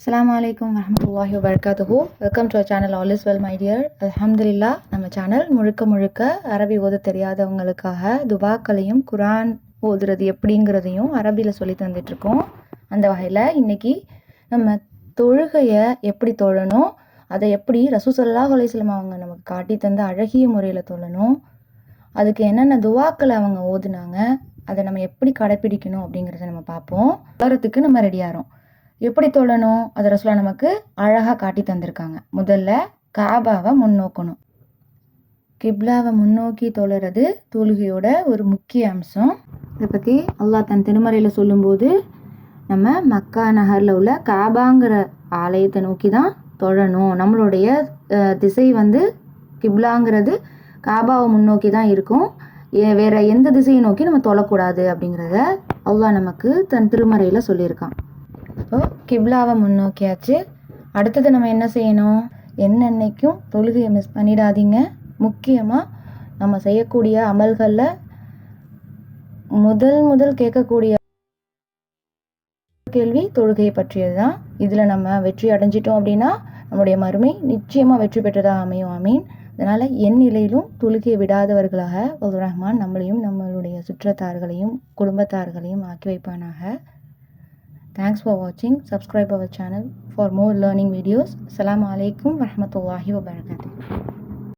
அஸ்லாம் வலைக்கம் வரமத்துல்லாஹி வபரகாத்துஹு welcome to channel all is well my dear அலமதுல்லா நம்ம சேனல் முழுக்க முழுக்க அரபி ஓத தெரியாதவங்களுக்காக துபாக்களையும் குரான் ஓதுறது எப்படிங்கிறதையும் அரபியில் சொல்லி தந்துட்டுருக்கோம். அந்த வகையில் இன்றைக்கி நம்ம தொழுகையை எப்படி தொழணும் அதை எப்படி ரசூசல்லாஹ் அலையம் அவங்க நமக்கு காட்டி தந்த அழகிய முறையில் தொழணும் அதுக்கு என்னென்ன துவாக்களை அவங்க ஓதுனாங்க அதை நம்ம எப்படி கடைப்பிடிக்கணும் அப்படிங்கிறத நம்ம பார்ப்போம். வரத்துக்கு நம்ம ரெடியாகிறோம். எப்படி தொழணும்? அதை ரசூலா நமக்கு அழகாக காட்டி தந்திருக்காங்க. முதல்ல காபாவை முன்னோக்கணும். கிப்லாவை முன்னோக்கி தொழுறது தொழுகையோட ஒரு முக்கிய அம்சம். இதை பற்றி அல்லாஹ் தன் திருமறையில் சொல்லும்போது நம்ம மக்கா நகரில் உள்ள காபாங்கிற ஆலயத்தை நோக்கி தான் தொழணும். நம்மளுடைய திசை வந்து கிப்லாங்கிறது காபாவை முன்னோக்கி தான் இருக்கும். ஏ- வேற எந்த திசையை நோக்கி நம்ம தொழக்கூடாது அப்படிங்கிறத அல்லாஹ் நமக்கு தன் திருமறையில் சொல்லியிருக்கான். இப்போ கிப்லாவை முன்னோக்கியாச்சு. அடுத்தது நம்ம என்ன செய்யணும்? என்னென்னைக்கும் தொழுகையை மிஸ் பண்ணிடாதீங்க. முக்கியமாக நம்ம செய்யக்கூடிய அமல்களில் முதல் முதல் கேட்கக்கூடிய கேள்வி தொழுகையை பற்றியது தான் இதில் நம்ம வெற்றி அடைஞ்சிட்டோம் அப்படின்னா நம்முடைய மறுமை நிச்சயமாக வெற்றி பெற்றதாக அமையும். அமீன் அதனால் என் நிலையிலும் தொழுகையை விடாதவர்களாக ஒரு ரஹ்மான் நம்மளையும் நம்மளுடைய சுற்றத்தார்களையும் குடும்பத்தார்களையும் ஆக்கி வைப்பானாக. Thanks for watching. Subscribe our channel for more learning videos. Assalamu alaikum warahmatullahi wabarakatuh.